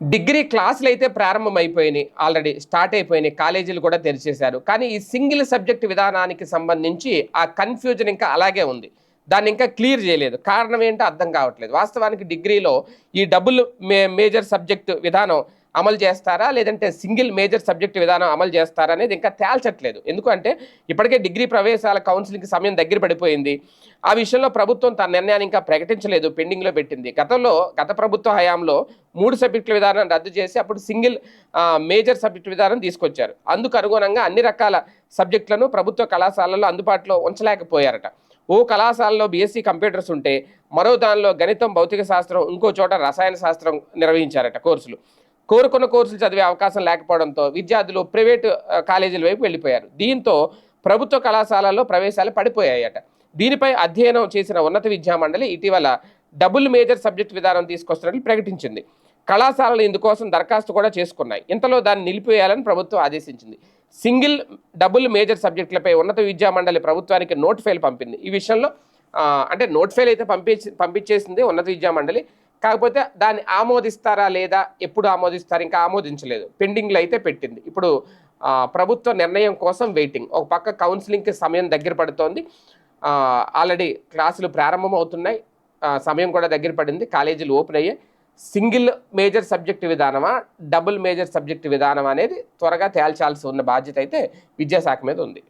Degree క్లాసులు అయితే ప్రారంభమైపోయినాయి already start అయిపోయినాయి కాలేజీలు కూడా తెరిచేశారు. కానీ ఈ సింగిల్ సబ్జెక్ట్ విధానానికి సంబంధించి ఆ కన్ఫ్యూజన్ ఇంకా అలాగే ఉంది. దాన్ని ఇంకా క్లియర్ చేయలేదు. కారణం ఏంటో అర్థం కావట్లేదు. వాస్తవానికి డిగ్రీలో ఈ డబుల్ మే మేజర్ సబ్జెక్ట్ విధానం అమలు చేస్తారా? లేదంటే సింగిల్ మేజర్ సబ్జెక్ట్ విధానం అమలు చేస్తారా అనేది ఇంకా తేల్చట్లేదు. ఎందుకంటే ఇప్పటికే డిగ్రీ ప్రవేశాల కౌన్సిలింగ్ సమయం దగ్గర పడిపోయింది. ఆ విషయంలో ప్రభుత్వం తన నిర్ణయాన్ని ఇంకా ప్రకటించలేదు పెండింగ్లో పెట్టింది. గతంలో గత ప్రభుత్వ హయాంలో మూడు సబ్జెక్టుల విధానం రద్దు చేసి అప్పుడు సింగిల్ మేజర్ సబ్జెక్టు విధానం తీసుకొచ్చారు. అందుకు అనుగుణంగా అన్ని రకాల సబ్జెక్టులను ప్రభుత్వ కళాశాలల్లో అందుబాటులో ఉంచలేకపోయారట. ఓ కళాశాలలో బీఎస్సీ కంప్యూటర్స్ ఉంటే మరో దానిలో గణితం భౌతిక శాస్త్రం ఇంకో చోట రసాయన శాస్త్రం నిర్వహించారట కోర్సులు. కోరుకున్న కోర్సులు చదివే అవకాశం లేకపోవడంతో విద్యార్థులు ప్రైవేటు కాలేజీల వైపు వెళ్ళిపోయారు. దీంతో ప్రభుత్వ కళాశాలల్లో ప్రవేశాలు పడిపోయాయట. దీనిపై అధ్యయనం చేసిన ఉన్నత విద్యా మండలి ఇటీవల డబుల్ మేజర్ సబ్జెక్ట్ విధానం తీసుకొస్తున్నట్లు ప్రకటించింది. కళాశాలలు ఇందుకోసం దరఖాస్తు కూడా చేసుకున్నాయి. ఇంతలో దాన్ని నిలిపివేయాలని ప్రభుత్వం ఆదేశించింది. సింగిల్ డబుల్ మేజర్ సబ్జెక్టులపై ఉన్నత విద్యా మండలి ప్రభుత్వానికి నోట్ ఫైల్ పంపింది. ఈ విషయంలో అంటే నోట్ ఫైల్ అయితే పంపించి పంపించేసింది ఉన్నత విద్యా మండలి కాకపోతే దాన్ని ఆమోదిస్తారా లేదా ఎప్పుడు ఆమోదిస్తారు ఇంకా ఆమోదించలేదు. పెండింగ్లో అయితే పెట్టింది. ఇప్పుడు ప్రభుత్వ నిర్ణయం కోసం వెయిటింగ్. ఒక పక్క కౌన్సిలింగ్కి సమయం దగ్గర పడుతోంది. ఆల్రెడీ క్లాసులు ప్రారంభం అవుతున్నాయి సమయం కూడా దగ్గర పడింది. కాలేజీలు ఓపెన్ అయ్యాయి. సింగిల్ మేజర్ సబ్జెక్ట్ విధానమా డబుల్ మేజర్ సబ్జెక్ట్ విధానం అనేది త్వరగా తేల్చాల్సి ఉన్న బాధ్యత అయితే విద్యాశాఖ మీద ఉంది.